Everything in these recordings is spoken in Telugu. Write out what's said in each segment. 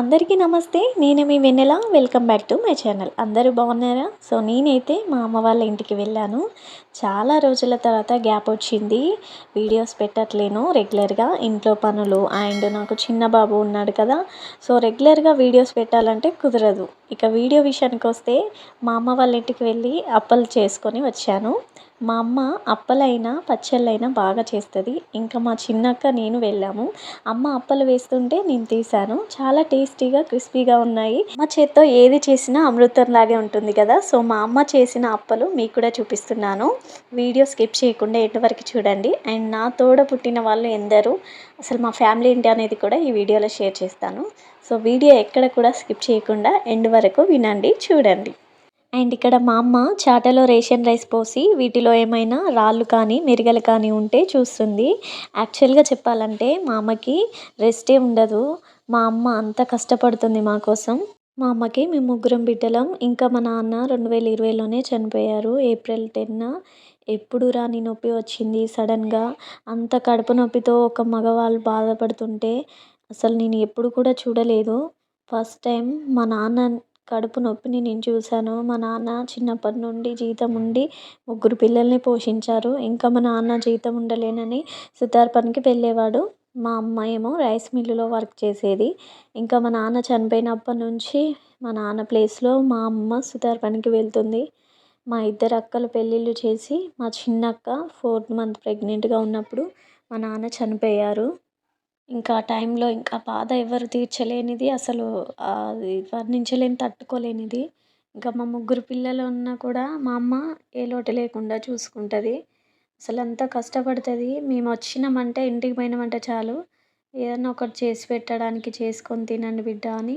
అందరికీ నమస్తే. నేను మీ Vennela. Welcome back to my channel. అందరూ బాగున్నారా? సో నేనైతే మా అమ్మ వాళ్ళ ఇంటికి వెళ్ళాను. చాలా రోజుల తర్వాత గ్యాప్ వచ్చింది. వీడియోస్ పెట్టట్లేను. రెగ్యులర్గా ఇంట్లో పనులు అండ్ నాకు చిన్న బాబు ఉన్నాడు కదా. సో రెగ్యులర్గా వీడియోస్ పెట్టాలంటే కుదరదు. ఇక వీడియో విషయానికి వస్తే మా అమ్మ వాళ్ళ ఇంటికి వెళ్ళి అప్పలు చేసుకొని వచ్చాను. మా అమ్మ అప్పలైనా పచ్చళ్ళైనా బాగా చేస్తుంది. ఇంకా మా చిన్నక్క నేను వెళ్ళాము. అమ్మ అప్పలు వేస్తుంటే నేను తీశాను. చాలా టేస్టీగా క్రిస్పీగా ఉన్నాయి. మా చేత్తో ఏది చేసినా అమృతం లాగే ఉంటుంది కదా? సో మా అమ్మ చేసిన అప్పలు మీకు కూడా చూపిస్తున్నాను. వీడియో స్కిప్ చేయకుండా ఎటువరకు చూడండి. అండ్ నా తోడ పుట్టిన వాళ్ళు ఎందరూ అసలు మా ఫ్యామిలీ ఏంటి అనేది కూడా ఈ వీడియోలో షేర్ చేస్తాను. సో వీడియో ఎక్కడ కూడా స్కిప్ చేయకుండా ఎండ్ వరకు వినండి చూడండి. అండ్ ఇక్కడ మా అమ్మ చాటలో రేషన్ రైస్ పోసి వీటిలో ఏమైనా రాళ్ళు కానీ మెరిగలు కానీ ఉంటే చూస్తుంది. యాక్చువల్గా చెప్పాలంటే మా అమ్మకి రెస్టే ఉండదు. మా అమ్మ అంత కష్టపడుతుంది మా కోసం. మా అమ్మకి మేము ముగ్గురం బిడ్డలం. ఇంకా మా నాన్న రెండు వేల ఇరవైలోనే చనిపోయారు. ఏప్రిల్ టెన్న ఎప్పుడు రాని నొప్పి వచ్చింది సడన్గా. అంత కడుపు నొప్పితో ఒక మగవాళ్ళు బాధపడుతుంటే అసలు నేను ఎప్పుడు కూడా చూడలేదు. ఫస్ట్ టైం మా నాన్న కడుపు నొప్పిని నేను చూశాను. మా నాన్న చిన్నప్పటి నుండి జీతం ఉండి ముగ్గురు పిల్లల్ని పోషించారు. ఇంకా మా నాన్న జీతం ఉండలేనని సుతార్ పనికి వెళ్ళేవాడు. మా అమ్మ ఏమో రైస్ మిల్లులో వర్క్ చేసేది. ఇంకా మా నాన్న చనిపోయినప్పటి నుంచి మా నాన్న ప్లేస్లో మా అమ్మ సుతార్ పనికి వెళ్తుంది. మా ఇద్దరు అక్కలు పెళ్ళిళ్ళు చేసి మా చిన్నక్క ఫోర్త్ మంత్ ప్రెగ్నెంట్గా ఉన్నప్పుడు మా నాన్న చనిపోయారు. ఇంకా ఆ టైంలో ఇంకా బాధ ఎవరు తీర్చలేనిది అసలు అది వర్ణించలేని తట్టుకోలేనిది. ఇంకా మా ముగ్గురు పిల్లలు ఉన్నా కూడా మా అమ్మ ఏ లోటు లేకుండా చూసుకుంటుంది. అసలు అంత కష్టపడుతుంది. మేము వచ్చినామంటే ఇంటికి పోయినామంటే చాలు. ఏదన్నా ఒకటి చేసి పెట్టడానికి చేసుకొని తినండి బిడ్డ అని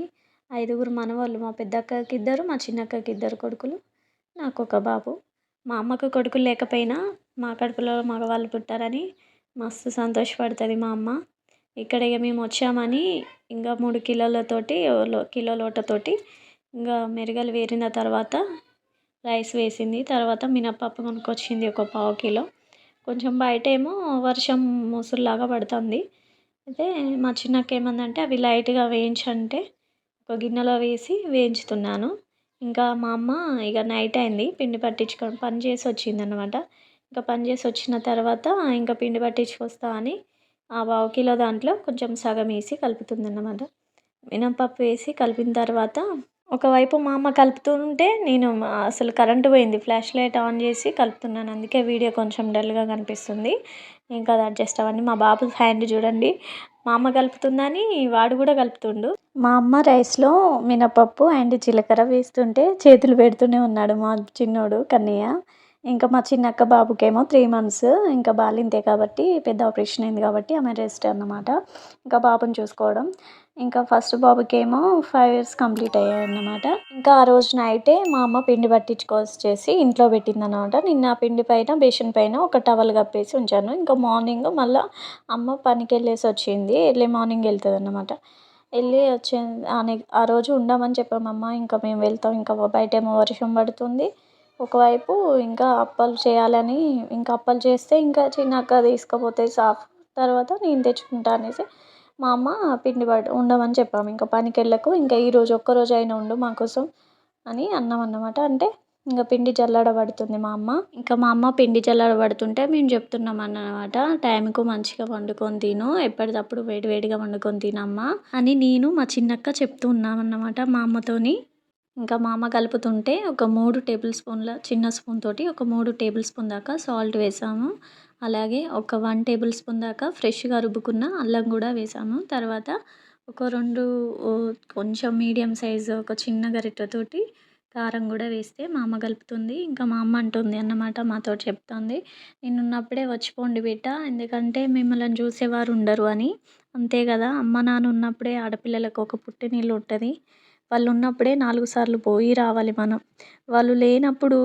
ఐదుగురు మనవాళ్ళు మా పెద్దక్కకి ఇద్దరు మా చిన్నక్కకి ఇద్దరు కొడుకులు నాకు ఒక బాబు. మా అమ్మకు కొడుకులు లేకపోయినా మా కడుపులో మగవాళ్ళు పుట్టారని మస్తు సంతోషపడుతుంది మా అమ్మ. ఇక్కడ ఇక మేము వచ్చామని ఇంకా మూడు కిలోలతోటి కిలో లోటతోటి ఇంకా మెరుగలు వేరిన తర్వాత రైస్ వేసింది. తర్వాత మినప్పప్పు కొనుక్కొచ్చింది ఒక పావు కిలో. కొంచెం బయట ఏమో వర్షం ముసురులాగా పడుతుంది. అయితే మా చిన్నక్క ఏమందంటే అవి లైట్గా వేయించంటే ఒక గిన్నెలో వేసి వేయించుతున్నాను. ఇంకా మా అమ్మ ఇక నైట్ అయింది పిండి పట్టించుకొని పని చేసి వచ్చిందనమాట ఇంకా పని చేసి వచ్చిన తర్వాత ఇంకా పిండి పట్టించుకొస్తా అని ఆ పావు కిలో దాంట్లో కొంచెం సగం వేసి కలుపుతుంది అన్నమాట మినపప్పు వేసి కలిపిన తర్వాత ఒకవైపు మా అమ్మ కలుపుతుంటే నేను అసలు కరెంటు పోయింది. ఫ్లాష్ లైట్ ఆన్ చేసి కలుపుతున్నాను. అందుకే వీడియో కొంచెం డల్గా కనిపిస్తుంది. ఇంకా అది అడ్జస్ట్ అవ్వండి. మా బాబు హ్యాండ్ చూడండి. మా అమ్మ కలుపుతుందని వాడు కూడా కలుపుతుండు. మా అమ్మ రైస్లో మినపప్పు అండ్ జీలకర్ర వేస్తుంటే చేతులు పెడుతూనే ఉన్నాడు మా చిన్నోడు కన్నయ్య. ఇంకా మా చిన్నక్క బాబుకేమో త్రీ మంత్స్ ఇంకా బాలింతే కాబట్టి పెద్ద ఆపరేషన్ అయింది కాబట్టి ఆమె రెస్ట్ అన్నమాట. ఇంకా బాబుని చూసుకోవడం. ఇంకా ఫస్ట్ బాబుకేమో ఫైవ్ ఇయర్స్ కంప్లీట్ అయ్యాయి అన్నమాట ఇంకా ఆ రోజు నైటే మా అమ్మ పిండి పట్టించుకొచ్చేసి ఇంట్లో పెట్టిందనమాట నిన్న ఆ పిండి పైన బేషన్ పైన ఒక టవల్ కప్పేసి ఉంచాను. ఇంకా మార్నింగ్ మళ్ళీ అమ్మ పనికి వెళ్ళేసి వచ్చింది. ఎర్లీ మార్నింగ్ వెళ్తుంది అన్నమాట వెళ్ళి వచ్చే ఆ రోజు ఉండమని చెప్పామమ్మ ఇంకా మేము వెళ్తాం. ఇంకా బయట ఏమో వర్షం పడుతుంది. ఒకవైపు ఇంకా అప్పాలు చేయాలని ఇంకా అప్పాలు చేస్తే ఇంకా చిన్నక్క తీసుకుపోతే సాఫ్. తర్వాత నేను తెచ్చుకుంటా అనేసి మా అమ్మ పిండి పట్టు ఉండమని చెప్పాము ఇంకా పనికి వెళ్ళకు ఇంకా ఈరోజు ఒక్కరోజు అయినా ఉండు మా కోసం అని అన్నాం అన్నమాట. అంటే ఇంకా పిండి పడుతుంది మా అమ్మ. ఇంకా మా అమ్మ పిండి పడుతుంటే మేము చెప్తున్నాం అన్నమాట టైంకు మంచిగా వండుకొని తిను ఎప్పటికప్పుడు వేడి వేడిగా వండుకొని తినమ్మా అని నేను మా చిన్నక్క చెప్తూ ఉన్నామన్నమాట మా అమ్మతోని. ఇంకా మా అమ్మ కలుపుతుంటే ఒక మూడు టేబుల్ స్పూన్ల చిన్న స్పూన్ తోటి ఒక మూడు టేబుల్ స్పూన్ దాకా సాల్ట్ వేసాము. అలాగే ఒక వన్ టేబుల్ స్పూన్ దాకా ఫ్రెష్గా రుబ్బుకున్న అల్లం కూడా వేసాము. తర్వాత ఒక రెండు కొంచెం మీడియం సైజు ఒక చిన్న గరిటెతోటి కారం కూడా వేస్తే మా అమ్మ కలుపుతుంది. ఇంకా మా అమ్మ అంటుంది అన్నమాట మాతో చెప్తుంది. నేను ఉన్నప్పుడే వచ్చిపోండి బిడ్డ ఎందుకంటే మిమ్మల్ని చూసేవారు ఉండరు అని. అంతే కదా అమ్మ నాన్న ఉన్నప్పుడే ఆడపిల్లలకు ఒక పుట్టినీళ్ళు ఉంటుంది. వాళ్ళు ఉన్నప్పుడే నాలుగు సార్లు పోయి రావాలి మనం. వాళ్ళు లేనప్పుడు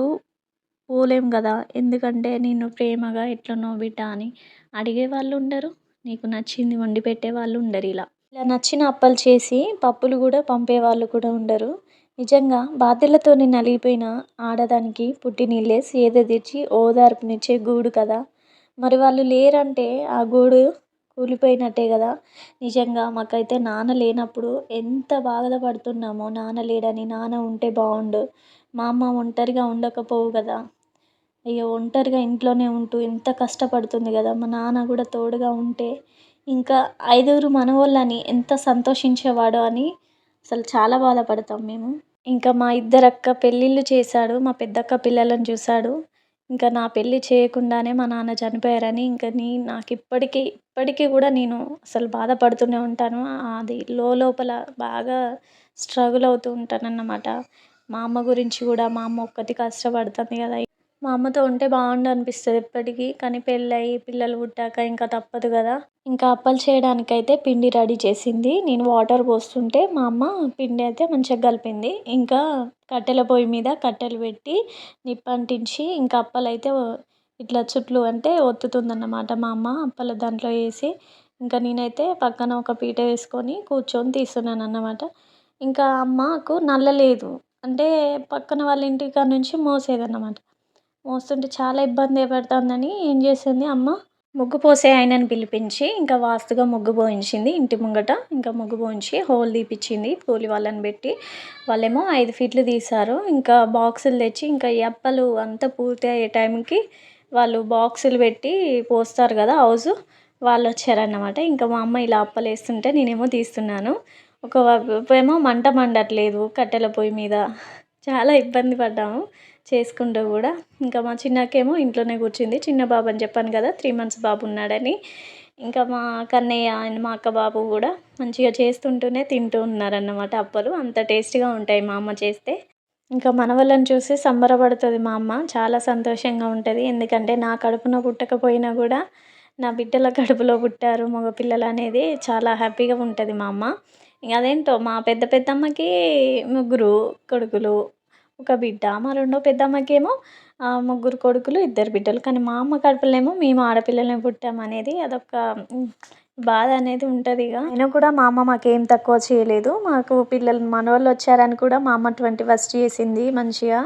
పోలేం కదా? ఎందుకంటే నిన్ను ప్రేమగా ఎట్లున్నావు బిడ్డ అని అడిగే వాళ్ళు ఉండరు నీకు నచ్చింది వండి పెట్టే వాళ్ళు ఉండరు ఇలా. ఇలా నచ్చిన అప్పలు చేసి పప్పులు కూడా పంపే వాళ్ళు కూడా ఉండరు. నిజంగా బాధ్యతలతో నలిగిపోయిన ఆడదానికి పుట్టినీళ్ళే సేద తీర్చి ఓదార్పునిచ్చే గూడు కదా? మరి వాళ్ళు లేరంటే ఆ గూడు కూలిపోయినట్టే కదా. నిజంగా మాకైతే నాన్న లేనప్పుడు ఎంత బాధపడుతున్నామో నాన్న లేడని నాన్న ఉంటే బాగుండు. మా అమ్మ ఒంటరిగా ఉండకపోవు కదా. అయ్యో ఒంటరిగా ఇంట్లోనే ఉంటూ ఎంత కష్టపడుతుంది కదా. మా నాన్న కూడా తోడుగా ఉంటే ఇంకా ఐదుగురు మనవాళ్ళని ఎంత సంతోషించేవాడో అని అసలు చాలా బాధపడతాం మేము. ఇంకా మా ఇద్దరు అక్క పెళ్ళిళ్ళు చేశాడు మా పెద్దక్క పిల్లలను చూశాడు. ఇంకా నా పెళ్ళి చేయకుండానే మా నాన్న చనిపోయారని ఇంకా నీ నాకు ఇప్పటికీ ఇప్పటికీ కూడా నేను అసలు బాధపడుతూనే ఉంటాను. అది లోపల బాగా స్ట్రగుల్ అవుతూ ఉంటాను అన్నమాట మా అమ్మ గురించి కూడా మా అమ్మ ఒక్కటి కష్టపడుతుంది కదా మా అమ్మతో ఉంటే బాగుండు అనిపిస్తుంది ఎప్పటికీ. కానీ పెళ్ళయి పిల్లలు పుట్టాక ఇంకా తప్పదు కదా. ఇంకా అప్పలు చేయడానికైతే పిండి రెడీ చేసింది. నేను వాటర్ పోస్తుంటే మా అమ్మ పిండి అయితే మంచిగా కలిపింది. ఇంకా కట్టెల పొయ్యి మీద కట్టెలు పెట్టి నిప్పు అంటించి ఇంకా అప్పలు అయితే ఇట్లా చుట్లు అంటే ఒత్తుతుందన్నమాట మా అమ్మ అప్పలు దాంట్లో వేసి. ఇంకా నేనైతే పక్కన ఒక పీట వేసుకొని కూర్చొని తీస్తున్నాను అన్నమాట ఇంకా అమ్మకు నల్ల లేదు అంటే పక్కన వాళ్ళ ఇంటికాడ నుంచి మోసేదన్నమాట. మోస్తుంటే చాలా ఇబ్బంది పడుతుందని ఏం చేసింది అమ్మ? ముగ్గు పోసే ఆయనని పిలిపించి ఇంకా వాస్తుగా ముగ్గు పోయించింది ఇంటి ముంగట. ఇంకా ముగ్గు పోయించి హోల్ తీపిచ్చింది కూలి వాళ్ళని పెట్టి. వాళ్ళేమో ఐదు ఫీట్లు తీశారు. ఇంకా బాక్సులు తెచ్చి ఇంకా ఎప్పలు అంతా పూర్తి అయ్యే టైంకి వాళ్ళు బాక్సులు పెట్టి పోస్తారు కదా హౌస్ వాళ్ళు వచ్చారన్నమాట. ఇంకా మా అమ్మ ఇలా అప్పలు వేస్తుంటే నేనేమో తీస్తున్నాను. ఒక ఏమో మంట మండట్లేదు కట్టెల పొయ్యి మీద. చాలా ఇబ్బంది పడ్డాము. చేసుకుంటూ కూడా. ఇంకా మా చిన్నకేమో ఇంట్లోనే కూర్చుంది. చిన్న బాబు అని చెప్పాను కదా త్రీ మంత్స్ బాబు ఉన్నాడని. ఇంకా మా కన్నయ్య అండ్ మా అక్క బాబు కూడా మంచిగా చేస్తుంటూనే తింటూ ఉన్నారన్నమాట అప్పలు. అంత టేస్టీగా ఉంటాయి మా అమ్మ చేస్తే. ఇంకా మనవళ్ళని చూసి సంబరపడుతుంది మా అమ్మ. చాలా సంతోషంగా ఉంటుంది. ఎందుకంటే నా కడుపున పుట్టకపోయినా కూడా నా బిడ్డల కడుపులో పుట్టారు మగపిల్లలు అనేది చాలా హ్యాపీగా ఉంటుంది మా అమ్మ. ఇంక అదేంటో మా పెద్ద పెద్దమ్మకి ముగ్గురు కొడుకులు ఒక బిడ్డ. మా రెండో పెద్దమ్మకేమో ముగ్గురు కొడుకులు ఇద్దరు బిడ్డలు. కానీ మా అమ్మ కడుపులేమో మేము ఆడపిల్లలే పుట్టామనేది అదొక బాధ అనేది ఉంటుంది ఇక నేను కూడా మా అమ్మ మాకేం తక్కువ చేయలేదు. మాకు పిల్లలు మనవాళ్ళు వచ్చారని కూడా మా అమ్మ ట్వంటీ ఫస్ట్ చేసింది మంచిగా.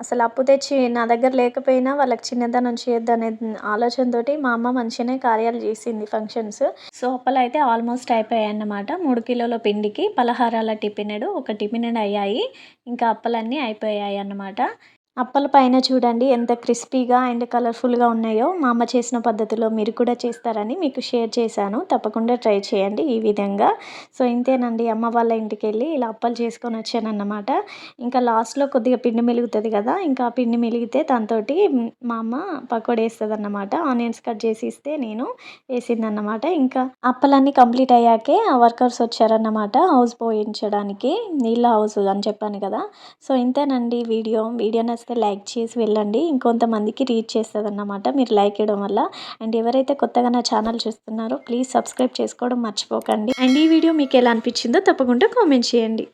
అసలు అప్పు తెచ్చి నా దగ్గర లేకపోయినా వాళ్ళకి చిన్నదనం చేయొద్దు అనే ఆలోచనతోటి మా అమ్మ మంచిగానే కార్యాలు చేసింది ఫంక్షన్స్. సో అప్పలు అయితే ఆల్మోస్ట్ అయిపోయాయి అన్నమాట మూడు కిలోల పిండికి పలహారాల టిఫినెడు ఒక టిఫినెడ్ అయ్యాయి. ఇంకా అప్పలన్నీ అయిపోయాయి అన్నమాట అప్పల పైన చూడండి ఎంత క్రిస్పీగా అండ్ కలర్ఫుల్గా ఉన్నాయో మా అమ్మ చేసిన పద్ధతిలో మీరు కూడా చేస్తారని మీకు షేర్ చేశాను. తప్పకుండా ట్రై చేయండి ఈ విధంగా. సో ఇంతేనండి అమ్మ వాళ్ళ ఇంటికి వెళ్ళి ఇలా అప్పలు చేసుకొని వచ్చానన్నమాట. ఇంకా లాస్ట్లో కొద్దిగా పిండి మెలుగుతుంది కదా ఇంకా ఆ పిండి మెలిగితే దాంతో మా అమ్మ పకోడీ వేస్తుంది అన్నమాట ఆనియన్స్ కట్ చేసి ఇస్తే నేను వేసిందన్నమాట. ఇంకా అప్పలన్నీ కంప్లీట్ అయ్యాకే ఆ వర్కర్స్ వచ్చారన్నమాట హౌస్ పోయించడానికి. నీళ్ళ హౌస్ అని చెప్పాను కదా. సో ఇంతేనండి వీడియో. వీడియో నచ్చితే లైక్ చేసి వెళ్ళండి. ఇంకొంతమందికి రీచ్ చేస్తుంది అన్నమాట మీరు లైక్ చేయడం వల్ల. అండ్ ఎవరైతే కొత్తగా నా ఛానల్ చూస్తున్నారో ప్లీజ్ సబ్స్క్రైబ్ చేసుకోవడం మర్చిపోకండి. అండ్ ఈ వీడియో మీకు ఎలా అనిపించిందో తప్పకుండా కామెంట్ చేయండి.